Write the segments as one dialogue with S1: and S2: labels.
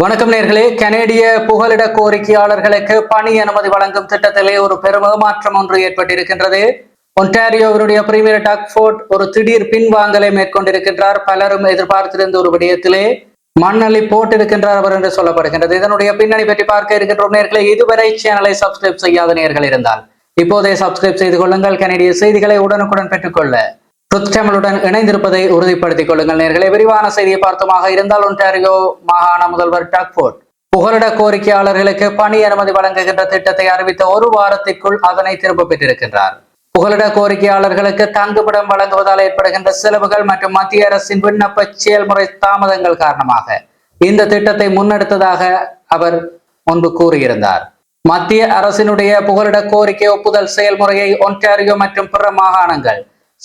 S1: வணக்கம் நேர்களே. கனேடிய புகலிட கோரிக்கையாளர்களுக்கு பணி அனுமதி வழங்கும் திட்டத்திலே ஒரு பெரும் ஏமாற்றம் ஒன்று ஏற்பட்டிருக்கின்றது. ஒன்டாரியோவினுடைய பிரீமியர் டக்ஃபோர்ட் ஒரு திடீர் பின்வாங்கலை மேற்கொண்டிருக்கின்றார். பலரும் எதிர்பார்த்திருந்த ஒரு விடயத்திலே மண்ணள்ளி போட்டிருக்கின்றார் அவர் என்று சொல்லப்படுகின்றது. இதனுடைய பின்னணி பற்றி பார்க்க இருக்கின்றோம் நேர்களை. இதுவரை சேனலை சப்ஸ்கிரைப் செய்யாத நேர்கள் இருந்தால் இப்போதே சப்ஸ்கிரைப் செய்து கொள்ளுங்கள். கனேடிய செய்திகளை உடனுக்குடன் பெற்றுக்கொள்ள தமிழுடன் இணைந்திருப்பதை உறுதிப்படுத்திக் கொள்ளுங்கள். நேர்களை விரிவான செய்தியை பார்த்தமாக இருந்தால் ஒன்டாரியோ மாகாண முதல்வர் டக்ஃபோர்ட் புகலிட கோரிக்கையாளர்களுக்கு பணி அனுமதி வழங்குகின்ற திட்டத்தை அறிவித்த ஒரு வாரத்திற்குள் அதனை திரும்ப பெற்றிருக்கின்றார். புகலிட கோரிக்கையாளர்களுக்கு தங்குமிடம் வழங்குவதால் ஏற்படுகின்ற செலவுகள் மற்றும் மத்திய அரசின் விண்ணப்ப செயல்முறை தாமதங்கள் காரணமாக இந்த திட்டத்தை முன்னெடுத்ததாக அவர் முன்பு கூறியிருந்தார். மத்திய அரசினுடைய புகலிட கோரிக்கை ஒப்புதல் செயல்முறையை ஒன்டாரியோ மற்றும் பிற மாகாணங்கள்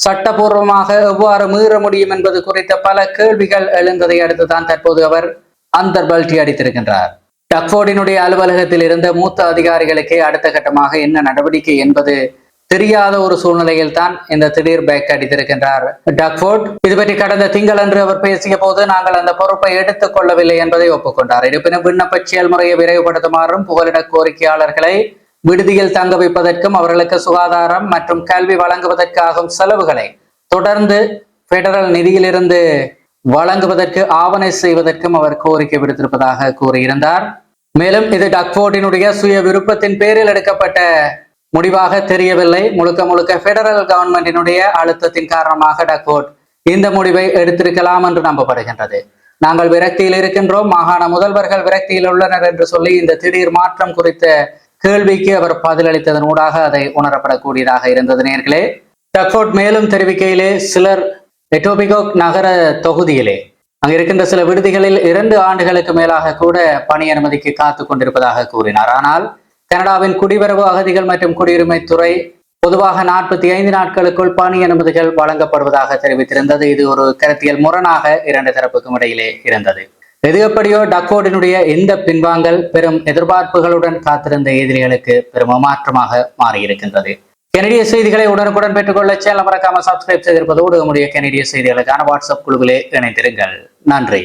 S1: சட்டபூர்வமாக எவ்வாறு மீற முடியும் என்பது குறித்த பல கேள்விகள் எழுந்ததை அடுத்துதான் தற்போது அவர் அந்தர்பல்டி அடித்திருக்கின்றார். டக்ஃபோர்டினுடைய அலுவலகத்தில் இருந்த மூத்த அதிகாரிகளுக்கே அடுத்த கட்டமாக என்ன நடவடிக்கை என்பது தெரியாத ஒரு சூழ்நிலையில் தான் இந்த திடீர் பேக் அடித்திருக்கின்றார். டக்ஃபோர்ட் இது பற்றி கடந்த திங்களன்று அவர் பேசிய போது நாங்கள் அந்த பொறுப்பை எடுத்துக் கொள்ளவில்லை என்பதை ஒப்புக்கொண்டார். இருப்பினும் விண்ணப்ப செயல்முறையை விரைவுபடுத்துமாறும் புகலிட கோரிக்கையாளர்களை விடுதியில் தங்க வைப்பதற்கும் அவர்களுக்கு சுகாதாரம் மற்றும் கல்வி வழங்குவதற்காகும் செலவுகளை தொடர்ந்து பெடரல் நிதியிலிருந்து வழங்குவதற்கு ஆவணை செய்வதற்கும் அவர் கோரிக்கை விடுத்திருப்பதாக கூறியிருந்தார். மேலும் இது டக்ஃபோர்டினுடைய சுய விருப்பத்தின் பேரில் எடுக்கப்பட்ட முடிவாக தெரியவில்லை. முழுக்க முழுக்க பெடரல் கவர்மெண்டினுடைய அழுத்தத்தின் காரணமாக டக்ஃபோர்ட் இந்த முடிவை எடுத்திருக்கலாம் என்று நம்பப்படுகின்றது. நாங்கள் விரக்தியில் இருக்கின்றோம். மாகாண முதல்வர்கள் விரக்தியில் உள்ளனர் என்று சொல்லி இந்த திடீர் மாற்றம் குறித்த கேள்விக்கு அவர் பதிலளித்ததன் ஊடாக அதை உணரப்படக்கூடியதாக இருந்தது நேர்களே. டக்ஃபோர்ட் மேலும் தெரிவிக்கையிலே சிலர் எட்டோபிகோக் நகர தொகுதியிலே அங்கு இருக்கின்ற சில விடுதிகளில் இரண்டு ஆண்டுகளுக்கு மேலாக கூட பணி அனுமதிக்கு காத்து கொண்டிருப்பதாக கூறினார். ஆனால் கனடாவின் குடிவரவு அகதிகள் மற்றும் குடியுரிமை துறை பொதுவாக நாற்பத்தி ஐந்து நாட்களுக்குள் பணி அனுமதிகள் வழங்கப்படுவதாக தெரிவித்திருந்தது. இது ஒரு கருத்தியல் முரணாக இரண்டு தரப்புக்கும் இடையிலே இருந்தது. எது எப்படியோ டக்கோடினுடைய இந்த பின்வாங்கல் பெரும் எதிர்பார்ப்புகளுடன் காத்திருந்த எதிரிகளுக்கு பெரும் மாற்றமாக மாறியிருக்கின்றது. கெனடிய செய்திகளை உடனுக்குடன் பெற்றுக்கொள்ள சேனல் மறக்காம சப்ஸ்கிரைப் செய்திருப்பதோடு நம்முடைய கெனடிய செய்திகளுக்கான வாட்ஸ்அப் குழுவிலே இணைந்திருங்கள். நன்றி.